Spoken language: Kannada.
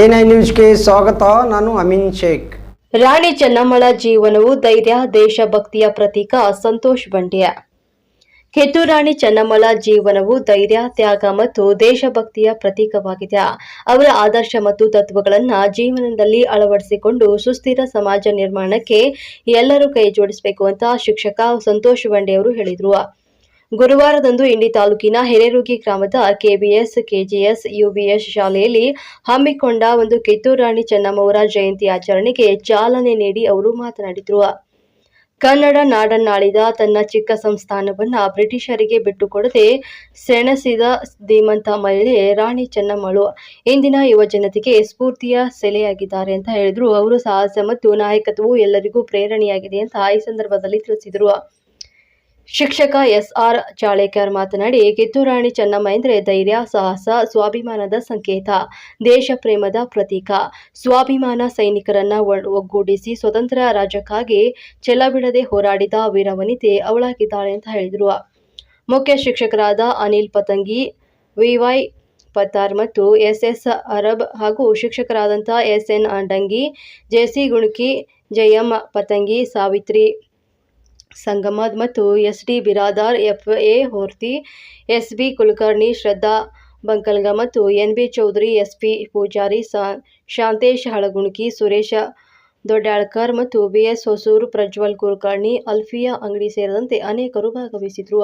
ಐ ನ್ಯೂಸ್ಗೆ ಸ್ವಾಗತ. ನಾನು ಅಮಿನ್ ಶೇಖ್. ರಾಣಿ ಚೆನ್ನಮ್ಮಳ ಜೀವನವು ಧೈರ್ಯ ದೇಶಭಕ್ತಿಯ ಪ್ರತೀಕ, ಸಂತೋಷ್ ಬಂಡ್ಯ. ರಾಣಿ ಚೆನ್ನಮ್ಮಳ ಜೀವನವು ಧೈರ್ಯ, ತ್ಯಾಗ ಮತ್ತು ದೇಶಭಕ್ತಿಯ ಪ್ರತೀಕವಾಗಿದೆ. ಅವರ ಆದರ್ಶ ಮತ್ತು ತತ್ವಗಳನ್ನು ಜೀವನದಲ್ಲಿ ಅಳವಡಿಸಿಕೊಂಡು ಸುಸ್ಥಿರ ಸಮಾಜ ನಿರ್ಮಾಣಕ್ಕೆ ಎಲ್ಲರೂ ಕೈ ಜೋಡಿಸಬೇಕು ಅಂತ ಶಿಕ್ಷಕ ಸಂತೋಷ್ ಬಂಡೆ ಅವರು ಹೇಳಿದರು. ಗುರುವಾರದಂದು ಇಂಡಿ ತಾಲೂಕಿನ ಹಿರೇರುಗಿ ಗ್ರಾಮದ ಕೆಬಿಎಸ್, ಕೆಜಿಎಸ್, ಯುಬಿಎಸ್ ಶಾಲೆಯಲ್ಲಿ ಹಮ್ಮಿಕೊಂಡ ಒಂದು ಕಿತ್ತೂರು ರಾಣಿ ಚೆನ್ನಮ್ಮವರ ಜಯಂತಿ ಆಚರಣೆಗೆ ಚಾಲನೆ ನೀಡಿ ಅವರು ಮಾತನಾಡಿದರು. ಕನ್ನಡ ನಾಡನ್ನಾಳಿದ ತನ್ನ ಚಿಕ್ಕ ಸಂಸ್ಥಾನವನ್ನು ಬ್ರಿಟಿಷರಿಗೆ ಬಿಟ್ಟುಕೊಡದೆ ಸೆಣಸಿದ ಧೀಮಂತ ಮಹಿಳೆ ರಾಣಿ ಚೆನ್ನಮ್ಮಳು ಇಂದಿನ ಯುವ ಜನತೆಗೆ ಸ್ಫೂರ್ತಿಯ ಸೆಲೆಯಾಗಿದ್ದಾರೆ ಅಂತ ಹೇಳಿದ್ರು. ಅವರು ಸಾಹಸ ಮತ್ತು ನಾಯಕತ್ವವು ಎಲ್ಲರಿಗೂ ಪ್ರೇರಣೆಯಾಗಿದೆ ಅಂತ ಈ ಸಂದರ್ಭದಲ್ಲಿ ತಿಳಿಸಿದರು. ಶಿಕ್ಷಕ ಎಸ್ಆರ್ ಚಾಳೇಕರ್ ಮಾತನಾಡಿ, ಕಿತ್ತೂರಾಣಿ ಚೆನ್ನಮ್ಮ ಧೈರ್ಯ, ಸಾಹಸ, ಸ್ವಾಭಿಮಾನದ ಸಂಕೇತ, ದೇಶ ಪ್ರೇಮದ ಪ್ರತೀಕ. ಸ್ವಾಭಿಮಾನ ಸೈನಿಕರನ್ನ ಒಗ್ಗೂಡಿಸಿ ಸ್ವತಂತ್ರ ರಾಜ್ಯಕ್ಕಾಗಿ ಛಲಬಿಡದೆ ಹೋರಾಡಿದ ವೀರವನಿತೆ ಅವಳಾಗಿದ್ದಾಳೆ ಅಂತ ಹೇಳಿದರು. ಮುಖ್ಯ ಶಿಕ್ಷಕರಾದ ಅನಿಲ್ ಪತಂಗಿ, ವಿವೈ ಪತ್ತಾರ್ ಮತ್ತು ಎಸ್ ಎಸ್ ಅರಬ್ ಹಾಗೂ ಶಿಕ್ಷಕರಾದಂಥ S N Andangi J C Gunaki Jayamma Patangi, Savitri Sangamad ಮತ್ತು S D Biradar F A Horti S B Kulkarni Shraddha Bankalga ಮತ್ತು N B Chaudhari S P Pujari Shantesh Halagunaki, Suresha Doddalkar ಮತ್ತು ಬಿ ಎಸ್ ಹೊಸೂರು ಪ್ರಜ್ವಲ್ ಕುಲಕರ್ಣಿ, ಅಲ್ಫಿಯಾ ಅಂಗಡಿ ಸೇರಿದಂತೆ ಅನೇಕರು ಭಾಗವಹಿಸಿದ್ರು.